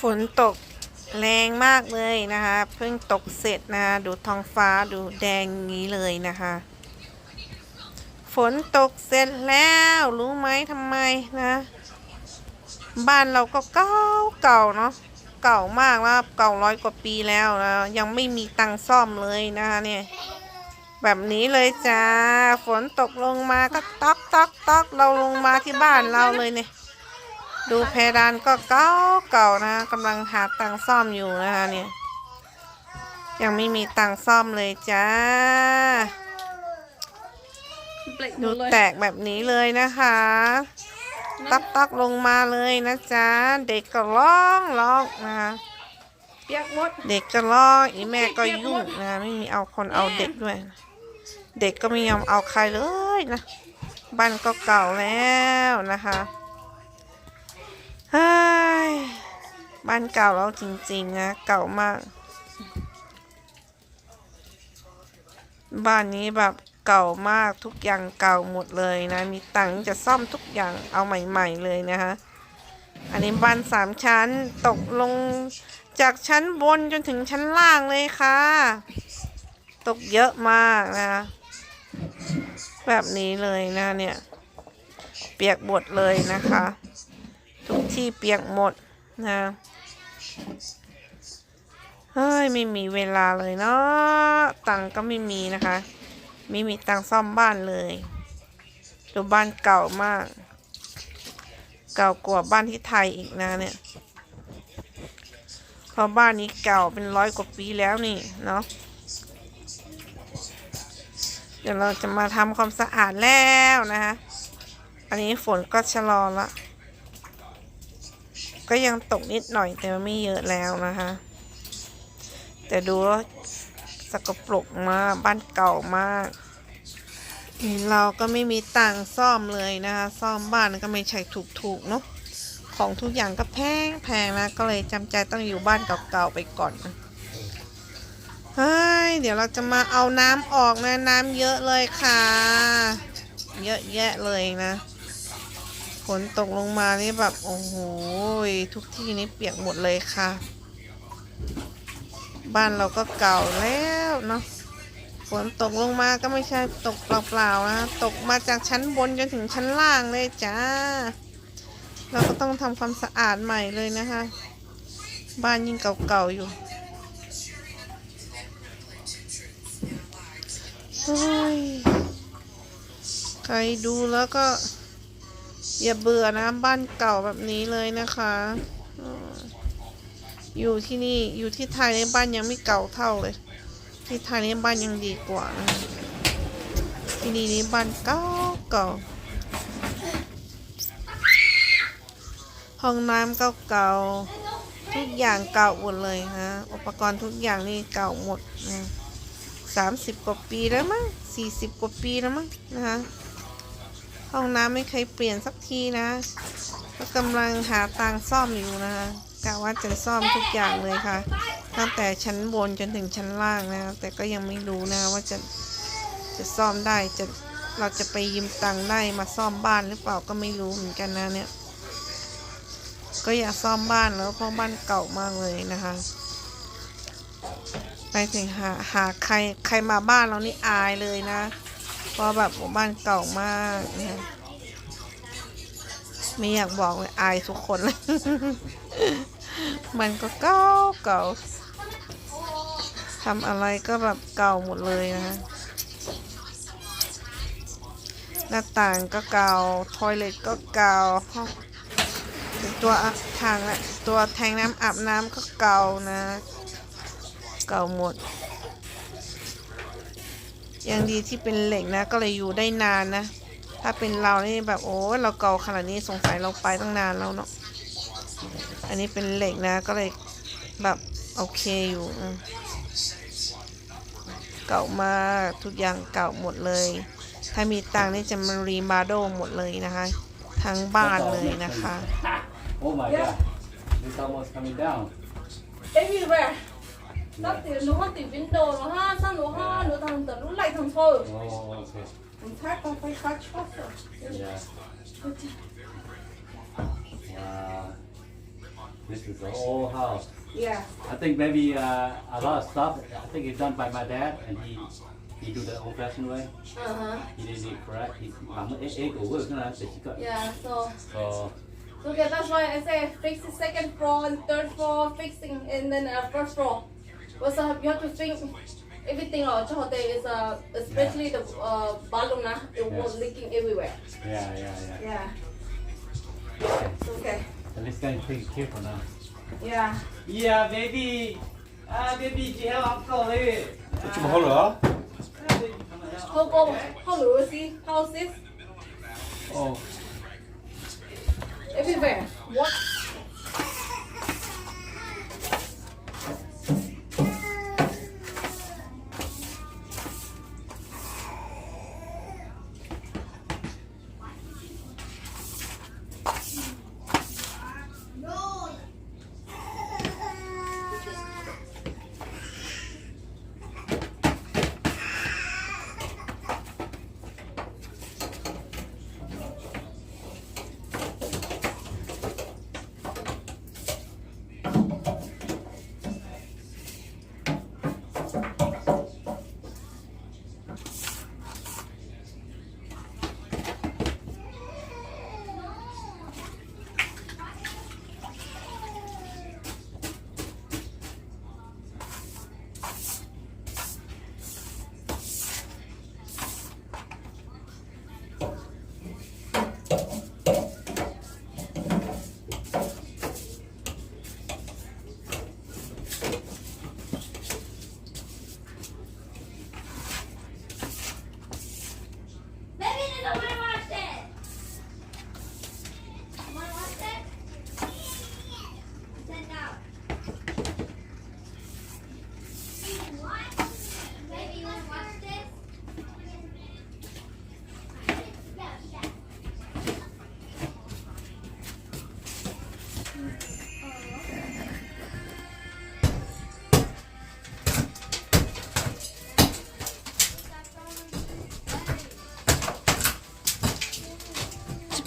ฝนตกแรงมากเลยนะคะ เพิ่งตกเสร็จนะะดูท้องฟ้าดูแดงงนี้เลยนะคะ ฝนตกเสร็จแล้วรู้ไหมทำไมนะ บ้านเราก็เก่าเก่าเนาะเก่ามากแล้วเก่าร้อยกว่าปีแล้วนะยังไม่มีตังค์ซ่อมเลยนะคะเนี่ยแบบนี้เลยจ้าฝนตกลงมาก็ต๊อกต๊อกต๊อกเราลงมาที่บ้านเราเลยเนี่ย ดูเพดานก็เก่าเก่านะกำลังหาตังซ่อมอยู่นะคะเนี่ย ยังไม่มีตังซ่อมเลยจ้า ดูแตกแบบนี้เลยนะคะตักตักลงมาเลยนะจ๊ะ เด็กก็ร้องร้องนะคะเด็กก็ร้องอีแม่ก็ยุ่งนะไม่มีเอาคนเอาเด็กด้วย เด็กก็ไม่ยอมเอาใครเลยนะบ้านก็เก่าแล้วนะคะ บ้านเก่าแล้วจริง ๆ นะ เก่ามาก บ้านนี้แบบเก่ามากทุกอย่างเก่าหมดเลยนะ มีตังค์จะซ่อมทุกอย่างเอาใหม่ ๆ เลยนะคะอันนี้บ้านสามชั้นตกลงจากชั้นบนจนถึงชั้นล่างเลยค่ะ ตกเยอะมากนะคะแบบนี้เลยนะเนี่ย เปียกหมดเลยนะคะ ทุกที่เปียกหมดนะ เฮ้ยไม่มีเวลาเลยเนาะตังก็ไม่มีนะคะ ไม่มีตังซ่อมบ้านเลยดูบ้านเก่ามาก เก่ากว่าบ้านที่ไทยอีกนะเนี่ยเพราะบ้านนี้เก่าเป็นร้อยกว่าปีแล้วนี่เนาะเดี๋ยวเราจะมาทำความสะอาดแล้วนะคะ อันนี้ฝนก็ชะลอละ ก็ยังตกนิดหน่อยแต่ไม่เยอะแล้วนะคะ แต่ดูว่าสกปรกมากบ้านเก่ามากเราก็ไม่มีตังซ่อมเลยนะคะซ่อมบ้านก็ไม่ใช่ถูกๆเนาะของทุกอย่างก็แพงแพงนะก็เลยจำใจต้องอยู่บ้านเก่าๆไปก่อนเฮ้ยเดี๋ยวเราจะมาเอาน้ำออกนะน้ำเยอะเลยค่ะ เยอะแยะเลยนะ นตกลงมานี่แบบ โอ้โหทุกที่นี่เปียกหมดเลยค่ะ บ้านเราก็เก่าแล้วเนาะฝนตกลงมาก็ไม่ใช่ตกเปล่าๆนะ ตกมาจากชั้นบนจนถึงชั้นล่างเลยจ้า เราก็ต้องทำความสะอาดใหม่เลยนะคะ บ้านยิ่งเก่าๆอยู่เฮ้ยใครดูแล้วก็ อย่าเบื่อนะบ้านเก่าแบบนี้เลยนะคะอยู่ที่นี่อยู่ที่ไทยในบ้านยังไม่เก่าเท่าเลย ที่ไทยในบ้านยังดีกว่านะที่นี่ในบ้านเก่าเก่าห้องน้ำเก่าๆทุกอย่างเก่าหมดเลยฮะอุปกรณ์ทุกอย่างนี่เก่าหมดนะสามสิบกว่าปีแล้วมั้งสี่สิบกว่าปีแล้วมั้งนะคะ ห้องน้ำไม่เคยเปลี่ยนสักทีนะ ก็กำลังหาตังซ่อมอยู่นะคะกะว่าจะซ่อมทุกอย่างเลยค่ะ ตั้งแต่ชั้นบนจนถึงชั้นล่างนะแต่ก็ยังไม่รู้นะว่าจะจะซ่อมได้จะเราจะไปยืมตังค์ได้มาซ่อมบ้านหรือเปล่าก็ไม่รู้เหมือนกันนะเนี่ย ก็อยากซ่อมบ้านแล้วเพราะบ้านเก่ามากเลยนะคะไปถึงหาหาใครใครมาบ้านเรานี่อายเลยนะ ราะแบบบ้านเก่ามากนะม่อยากบอกเลยอายทุกคนเลย มันก็เก่าเก่าทำอะไรก็แบบเก่าหมดเลยนะหน้าต่างก็เก่าทอยเล็ตก็เก่าห้องตัวทางละตัวแทงน้ำอาบน้ำก็เก่านะ เก่าหมด ยังดีที่เป็นเหล็กนะ ก็เลยอยู่ได้นานนะ ถ้าเป็นเรานี่แบบโอ้เราเก่าขนาดนี้สงสัยเราไปตั้งนานแล้วเนาะอันนี้เป็นเหล็กนะ ก็เลยแบบโอเคอยู่อืมเก่ามากทุกอย่างเก่าหมดเลย ถ้ามีตังค์นี่จะมารีมาโดหมดเลยนะคะ ทั้งบ้านเลยนะคะ Oh my Yeah. god. It's almost coming down. everywhere nó thì nó hoa từ window nó ha sao nó ha nó thằng tớ lúc lại thằng thôi Oh, okay. mình thắt con phải phát chốt rồi Yeah. Wow. This is the old house. Yeah. I think maybe uh, a lot of stuff. I think it's done by my dad, and he he do the old-fashioned way. Uh huh. He didn't correct. He ế của vợ nó là chỉ. Yeah. So. So So okay, that's why I say fix the second floor and third floor, fixing and then uh, first floor. What's up? You have to think everything uh, or Chote is uh, especially the uh, Baluna, it was leaking everywhere. Yeah, yeah, yeah. Yeah. It's okay. At least then take care for now. Yeah. Yeah, Maybe. Ah, baby, chị heo ốc cầu đi. Chị mà hô lửa? How cô, hô see? si, hô. Oh. Everywhere. What?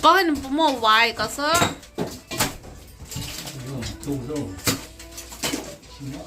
Corre, mo vai, coso. Tudo. Tudo.